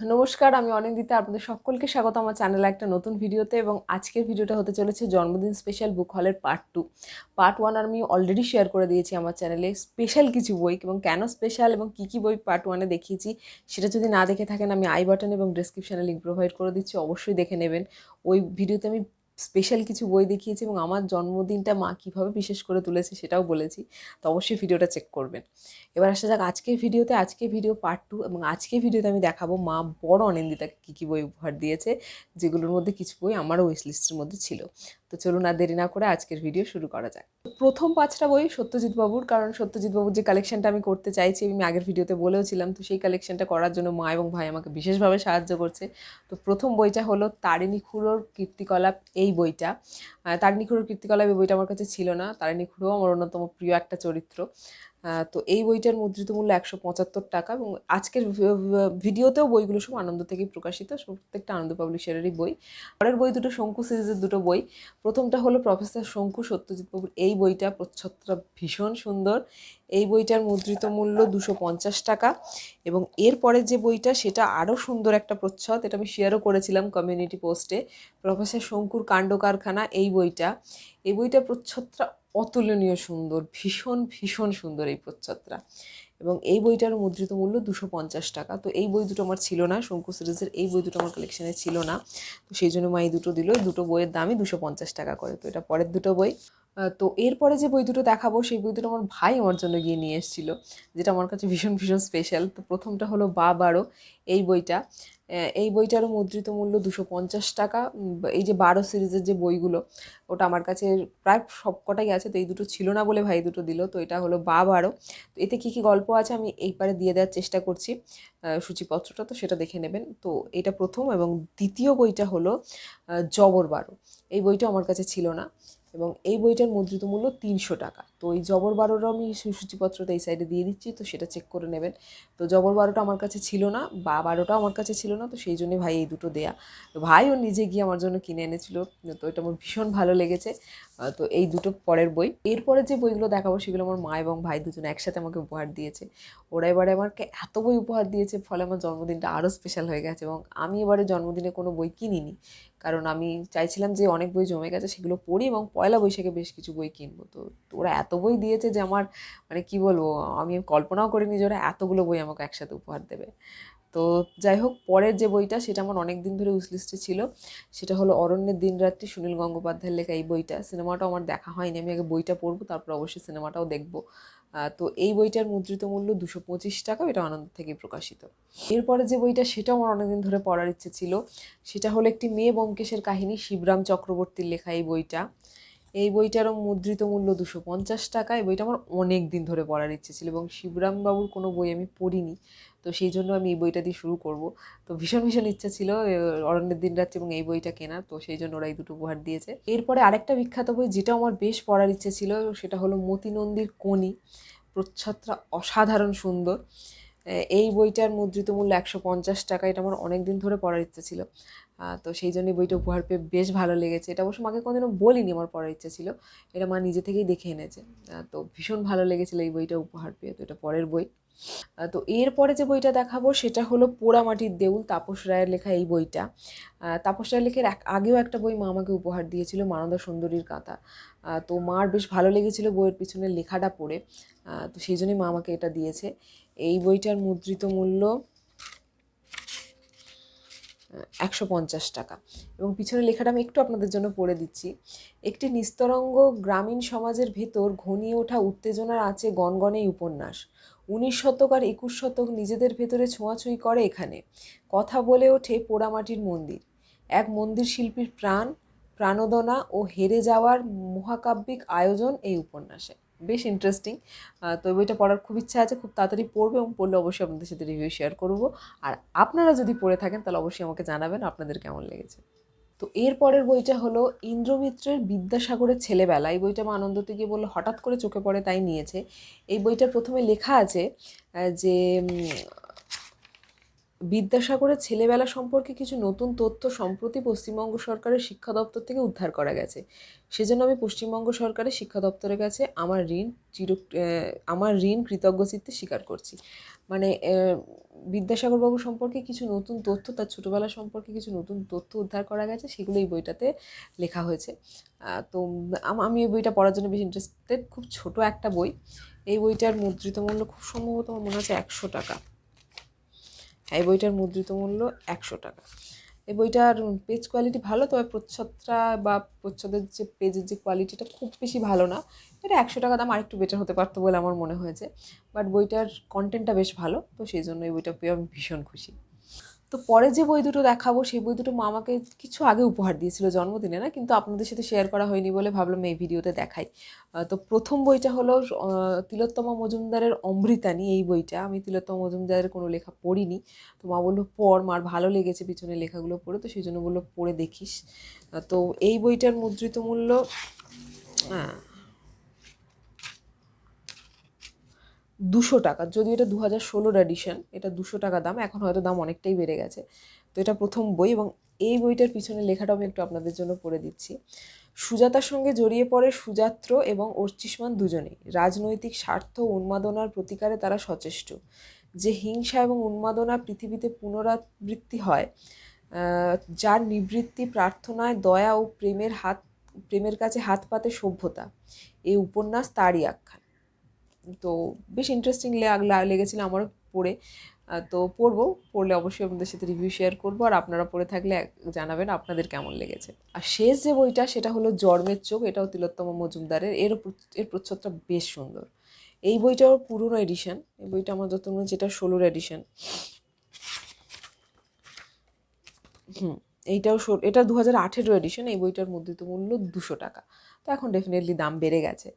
নমস্কার, আমি অনিন্দিতা। আপনাদের সকলকে স্বাগত আমার চ্যানেলে একটা নতুন ভিডিওতে এবং আজকের ভিডিওটা হতে চলেছে জন্মদিন স্পেশাল বুক হলের পার্ট টু পার্ট ওয়ান আমি অলরেডি শেয়ার করে দিয়েছি আমার চ্যানেলে স্পেশাল কিছু বই এবং কেন স্পেশাল এবং কী কী বই পার্ট ওয়ানে দেখিয়েছি সেটা যদি না দেখে থাকেন আমি আই বাটন এবং ডিসক্রিপশানে লিঙ্ক প্রোভাইড করে দিচ্ছি, অবশ্যই দেখে নেবেন। ওই ভিডিওতে আমি স্পেশাল কিছু বই দেখিয়েছি এবং আমার জন্মদিনটা মা কীভাবে বিশেষ করে তুলেছে সেটাও বলেছি। তো অবশ্যই ভিডিওটা চেক করবেন। এবার আসা যাক আজকের ভিডিওতে। আজকে ভিডিও পার্ট টু এবং আজকে ভিডিওতে আমি দেখাবো মা বড় অনিন্দিতাকে কী কী বই উপহার দিয়েছে, যেগুলোর মধ্যে কিছু বই আমারও উইশ লিস্টের মধ্যে ছিল। তো চলুন আর দেরি না করে আজকের ভিডিও শুরু করা যাক। প্রথম পাঁচটা বই সত্যজিৎ বাবুর কারণ সত্যজিৎ বাবুর যে কালেকশনটা আমি করতে চাইছি, আমি আগের ভিডিওতে বলেওছিলাম তো সেই কালেকশনটা করার জন্য মা এবং ভাই আমাকে বিশেষভাবে সাহায্য করছে। তো প্রথম বইটা হলো তারিণী খুঁড়োর কীর্তিকলাপ, এই বইটা। তারিণী খুঁড়োর কীর্তিকলাপ এই বইটা আমার কাছে ছিল না। তারিণী খুঁড়ো আমার অন্যতম প্রিয় একটা চরিত্র। তো এই বইটার মুদ্রিত মূল্য একশো পঁচাত্তর টাকা এবং আজকের ভিডিওতেও বইগুলো সব আনন্দ থেকেই প্রকাশিত প্রত্যেকটা আনন্দ পাবলিশারেরই বই। পরের বই দুটো শঙ্কু সিরিজের দুটো বই। প্রথমটা হলো প্রফেসর শঙ্কু সত্যজিৎ বাবুর এই বইটা, প্রচ্ছদটা ভীষণ সুন্দর। এই বইটার মুদ্রিত মূল্য দুশো পঞ্চাশ টাকা এবং এরপরের যে বইটা, সেটা আরও সুন্দর একটা প্রচ্ছদ, এটা আমি শেয়ারও করেছিলাম কমিউনিটি পোস্টে প্রফেসর শঙ্কুর কাণ্ড কারখানা এই বইটা। এই বইটা প্রচ্ছদটা অতুলনীয় সুন্দর, ভীষণ ভীষণ সুন্দর এই প্রচ্ছদটা এবং এই বইটার মুদ্রিত মূল্য দুশো পঞ্চাশ টাকা। তো এই বই দুটো আমার ছিল না, শঙ্কু সিরিজের এই বই দুটো আমার কালেকশানে ছিল না। তো সেই জন্য মা এই দুটো দিল। দুটো বইয়ের দামই দুশো পঞ্চাশ টাকা করে। তো এটা পরের দুটো বই। তো এরপরে যে বই দুটো দেখাবো, সেই বই দুটো আমার ভাই আমার জন্য গিয়ে নিয়ে এসেছিল, যেটা আমার কাছে ভীষণ ভীষণ স্পেশাল তো প্রথমটা হলো বা বারো এই বইটা। এই বইটারও মুদ্রিত মূল্য দুশো পঞ্চাশ টাকা। এই যে বারো সিরিজের যে বইগুলো, ওটা আমার কাছে প্রায় সব কটাই আছে, তো এই দুটো ছিল না বলে ভাই দুটো দিল, তো এটা হলো বা বারো। তো এতে কী কী গল্প আছে আমি এইবারে দিয়ে দেওয়ার চেষ্টা করছি সূচিপত্রটা, তো সেটা দেখে নেবেন। তো এটা প্রথম এবং দ্বিতীয় বইটা হলো জবর বারো। এই বইটা আমার কাছে ছিল না। এবং এই বইটার মুদ্রিত মূল্য তিনশো টাকা। তো এই জবর বারোটা আমি সূচিপত্রটা এই সাইডে দিয়ে দিচ্ছি, তো সেটা চেক করে নেবেন। তো জবর বারোটা আমার কাছে ছিল না, বা বারোটা আমার কাছে ছিল না, তো সেই জন্যই ভাই এই দুটো দেয়া। ভাই ও নিজে গিয়ে আমার জন্য কিনে এনেছিল, তো এটা আমার ভীষণ ভালো লেগেছে। তো এই দুটো পরের বই। এরপরে যে বইগুলো দেখাবো সেগুলো আমার মা এবং ভাই দুজন একসাথে আমাকে উপহার দিয়েছে। ওরা এবারে আমাকে এত বই উপহার দিয়েছে, ফলে আমার জন্মদিনটা আরও স্পেশাল হয়ে গেছে এবং আমি এবারে জন্মদিনে কোনো বই কিনিনি। কারণ আমি চাইছিলাম যে অনেক বই জমে গেছে, সেগুলো পড়ি এবং পয়লা বৈশাখে বেশ কিছু বই কিনবো। তো ওরা এত বই দিয়েছে যে আমার মানে কি বলব, আমি কল্পনাও করিনি যে ওরা এতগুলো বই আমাকে একসাথে উপহার দেবে। তো যাই হোক, পরের যে বইটা সেটা আমার অনেক দিন ধরে উইশ লিস্টে ছিল, সেটা হলো অরণ্যের দিনরাত্রি সুনীল গঙ্গোপাধ্যায়ের লেখা এই বইটা। সিনেমাটাও আমার দেখা হয়নি, আমি আগে বইটা পড়ব, তারপর অবশ্যই সিনেমাটাও দেখব। তো এই বইটার মুদ্রিত মূল্য দুশো পঁচিশ টাকা, এটা আনন্দ থেকে প্রকাশিত। এরপরে যে বইটা সেটাও আমার অনেকদিন ধরে পড়ার ইচ্ছে ছিল, সেটা হলো একটি মেয়ে ব্যোমকেশের কাহিনী শিবরাম চক্রবর্তীর লেখা এই বইটা। এই বইটারও মুদ্রিত মূল্য দুশো পঞ্চাশ টাকা। এই বইটা আমার অনেক দিন ধরে পড়ার ইচ্ছে ছিল এবং শিবরামবাবুর কোনো বই আমি পড়িনি। তো সেই জন্য আমি এই বইটা দিয়ে শুরু করব। তো ভীষণ ভীষণ ইচ্ছা ছিল অরণ্যের দিন রাত্রি এবং এই বইটা কেনার তো সেই জন্য ওরা এই দুটো উপহার দিয়েছে। এরপরে আরেকটা বিখ্যাত বই যেটা আমার বেশ পড়ার ইচ্ছে ছিল, সেটা হলো মতিনন্দীর কোনি প্রচ্ছদটা অসাধারণ সুন্দর। এই বইটার মুদ্রিত মূল্য একশো পঞ্চাশ টাকা। এটা আমার অনেক দিন ধরে পড়ার ইচ্ছে ছিল। তো সেই জন্যই বইটা উপহার পেয়ে বেশ ভালো লেগেছে। এটা অবশ্য মাকে কোনোদিনও বলিনি, আমার পড়ার ইচ্ছে ছিল। এটা মা নিজে থেকেই দেখে এনেছে। তো ভীষণ ভালো লেগেছিলো এই বইটা উপহার পেয়ে, তো এটা পরের বই। তো এরপরে যে বইটা দেখাবো, সেটা হলো পোড়ামাটির দেউল, তাপস রায়ের লেখা এই বইটা। তাপস রায়ের লেখার এক, আগেও একটা বই মা আমাকে উপহার দিয়েছিল, মানদা সুন্দরীর কাঁথা। তো মার বেশ ভালো লেগেছিল বইয়ের পিছনে লেখাটা পড়ে। তো সেই জন্যই মা আমাকে এটা দিয়েছে। এই বইটার মুদ্রিত মূল্য একশো পঞ্চাশ টাকা। এবং পিছনে লেখাটা আমি একটু আপনাদের জন্য পড়ে দিচ্ছি। একটি নিস্তরঙ্গ গ্রামীণ সমাজের ভেতর ঘনিয়ে ওঠা উত্তেজনার আছে গনগনেই উপন্যাস। উনিশ শতক আর একুশ শতক নিজেদের ভেতরে ছোঁয়াছুঁই করে এখানে। কথা বলে ওঠে পোড়ামাটির মন্দির। এক মন্দির শিল্পীর প্রাণ, প্রাণোদনা ও হেরে যাওয়ার মহাকাব্যিক আয়োজন এই উপন্যাসে। বেশ ইন্টারেস্টিং তো বইটা পড়ার খুব ইচ্ছা আছে, খুব তাড়াতাড়ি পড়বে এবং পড়লে অবশ্যই আপনাদের সাথে রিভিউ শেয়ার করব। আর আপনারা যদি পড়ে থাকেন, তাহলে অবশ্যই আমাকে জানাবেন আপনাদের কেমন লেগেছে। তো এর পরের বইটা হলো ইন্দ্রমিত্রের বিদ্যাসাগরের ছেলেবেলা। এই বইটা আমার আনন্দতে গিয়ে বলল, হঠাৎ করে চোখে পড়ে, তাই নিয়েছে। এই বইটা প্রথমে লেখা আছে যে বিদ্যাসাগরের ছেলেবেলা সম্পর্কে কিছু নতুন তথ্য সম্প্রতি পশ্চিমবঙ্গ সরকারের শিক্ষা দপ্তর থেকে উদ্ধার করা গেছে। সেজন্য আমি পশ্চিমবঙ্গ সরকারের শিক্ষা দপ্তরের কাছে আমার ঋণ চির আমার ঋণ কৃতজ্ঞ চিত্তে স্বীকার করছি। মানে বিদ্যাসাগরবাবু সম্পর্কে কিছু নতুন তথ্য, তার ছোটোবেলা সম্পর্কে কিছু নতুন তথ্য উদ্ধার করা গেছে, সেগুলো এই বইটাতে লেখা হয়েছে। তো আম- এই বইটা পড়ার জন্য বেশি ইন্টারেস্টেড খুব ছোট একটা বই। এই বইটার মুদ্রিত মূল্য খুব সম্ভবত আমার মনে হচ্ছে একশো টাকা। এই বইটার মুদ্রিত মূল্য একশো টাকা। এই বইটার পেজ কোয়ালিটি ভালো, তবে প্রচ্ছদটা বা প্রচ্ছদের যে পেজের যে কোয়ালিটিটা খুব বেশি ভালো না। এটা একশো টাকা দাম আরেকটু বেটার হতে পারতো বলে আমার মনে হয়েছে। বাট বইটার কন্টেন্টটা বেশ ভালো, তো সেই জন্য এই বইটা পেয়ে আমি ভীষণ খুশি। তো পরে যে বই দুটো দেখাবো, সেই বই দুটো মা আমাকে কিছু আগে উপহার দিয়েছিল জন্মদিনে না, কিন্তু আপনাদের সাথে শেয়ার করা হয়নি বলে ভাবলাম এই ভিডিওতে দেখাই। তো প্রথম বইটা হলো তিলোত্তমা মজুমদারের অমৃতানি, এই বইটা। আমি তিলোত্তমা মজুমদারের কোনো লেখা পড়িনি। তো মা বলল, পড় মার ভালো লেগেছে পিছনে লেখাগুলো পড়ে, তো সেই জন্য বলল, পড়ে দেখিস। তো এই বইটার মুদ্রিত মূল্য হ্যাঁ দুশো টাকা। যদিও এটা দু হাজার ষোলোর এডিশন এটা দুশো টাকা দাম, এখন হয়তো দাম অনেকটাই বেড়ে গেছে। তো এটা প্রথম বই এবং এই বইটার পিছনে লেখাটা আমি একটু আপনাদের জন্য পড়ে দিচ্ছি। সুজাতার সঙ্গে জড়িয়ে পড়ে সুযাত্র এবং অর্চিষ্মান দুজনেই। রাজনৈতিক স্বার্থ উন্মাদনার প্রতিকারে তারা সচেষ্ট। যে হিংসা এবং উন্মাদনা পৃথিবীতে পুনরাবৃত্তি হয় যার নিবৃত্তি, প্রার্থনায় দয়া ও প্রেমের হাত, প্রেমের কাছে হাত পাতে সভ্যতা। এই উপন্যাস তারই আখ্যান। তো বেশ ইন্টারেস্টিং লেগেছিলো আমারও পড়ে। তো পড়ব, পড়লে অবশ্যই আপনাদের সাথে রিভিউ শেয়ার করব। আর আপনারা পড়ে থাকলে জানাবেন আপনাদের কেমন লেগেছে। আর শেষ যে বইটা, সেটা হলো জর্মের চোখ, এটাও তিলোত্তমা মজুমদারের। এর এর প্রচ্ছদটা বেশ সুন্দর। এই বইটাও পুরনো এডিশন এই বইটা আমার যত মনে যেটা ষোলোর এডিশন হুম, এইটাও এটা দু হাজার আঠেরো এডিশন এই বইটার মুদ্রিত মূল্য দুশো টাকা। তো এখন ডেফিনেটলি দাম বেড়ে গেছে।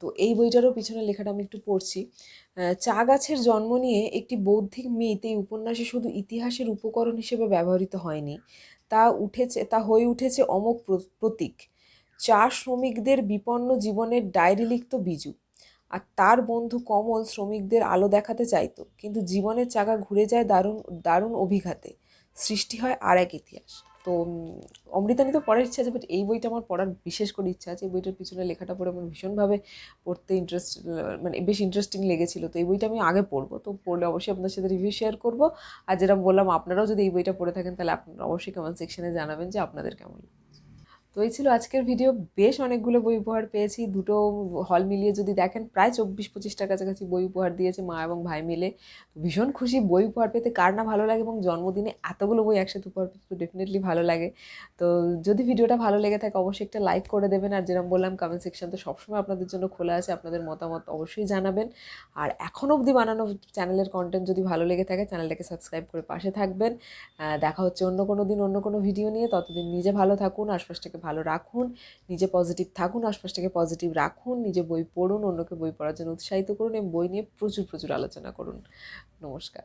তো এই বইটারও পিছনে লেখাটা আমি একটু পড়ছি। চা গাছের জন্ম নিয়ে একটি বৌদ্ধিক মিথ এই উপন্যাসে শুধু ইতিহাসের উপকরণ হিসেবে ব্যবহৃত হয়নি, তা উঠেছে, তা হয়ে উঠেছে প্র- প্রতীক। চা শ্রমিকদের বিপন্ন জীবনের ডায়েরি লিখত বিজু, আর তার বন্ধু কমল শ্রমিকদের আলো দেখাতে চাইতো, কিন্তু জীবনের চাকা ঘুরে যায় দারুণ দারুণ অভিঘাতে। সৃষ্টি হয় আর এক ইতিহাস। তো অমৃতানি তো পড়ার ইচ্ছা আছে বাট এই বইটা আমার পড়ার বিশেষ করে ইচ্ছা আছে। এই বইটার পিছনে লেখাটা পড়ে আমার ভীষণভাবে পড়তে ইন্টারেস্ট মানে বেশ ইন্টারেস্টিং লেগেছিলো। তো এই বইটা আমি আগে পড়ব। তো পড়লে অবশ্যই আপনার সাথে রিভিউ শেয়ার করব। আর যেরকম বললাম, আপনারাও যদি এই বইটা পড়ে থাকেন, তাহলে আপনারা অবশ্যই কমেন্ট সেকশনে জানাবেন যে আপনাদের কেমন লাগে। তো এই ছিল আজকের ভিডিও বেশ অনেকগুলো বই উপহার পেয়েছি। দুটো হল মিলিয়ে যদি দেখেন, প্রায় চব্বিশ পঁচিশটার কাছাকাছি বই উপহার দিয়েছে মা এবং ভাই মিলে। ভীষণ খুশি, বই উপহার পেতে কার না ভালো লাগে এবং জন্মদিনে এতগুলো বই একসাথে উপহার পেতে তো ডেফিনেটলি ভালো লাগে। তো যদি ভিডিওটা ভালো লেগে থাকে, অবশ্যই একটা লাইক করে দেবেন। আর যেরকম বললাম কমেন্ট সেকশন তো সবসময় আপনাদের জন্য খোলা আছে, আপনাদের মতামত অবশ্যই জানাবেন। আর এখন অবধি বানানো চ্যানেলের কন্টেন্ট যদি ভালো লেগে থাকে চ্যানেলটাকে সাবস্ক্রাইব করে পাশে থাকবেন। দেখা হচ্ছে অন্য কোনো দিন, অন্য কোনো ভিডিও নিয়ে। ততদিন নিজে ভালো থাকুন, আশপাশটাকে ভালো রাখুন, নিজে পজিটিভ থাকুন, আশপাশটাকে পজিটিভ রাখুন, নিজে বই পড়ুন, অন্যকে বই পড়ার জন্য উৎসাহিত করুন, এবং বই নিয়ে প্রচুর প্রচুর আলোচনা করুন। নমস্কার।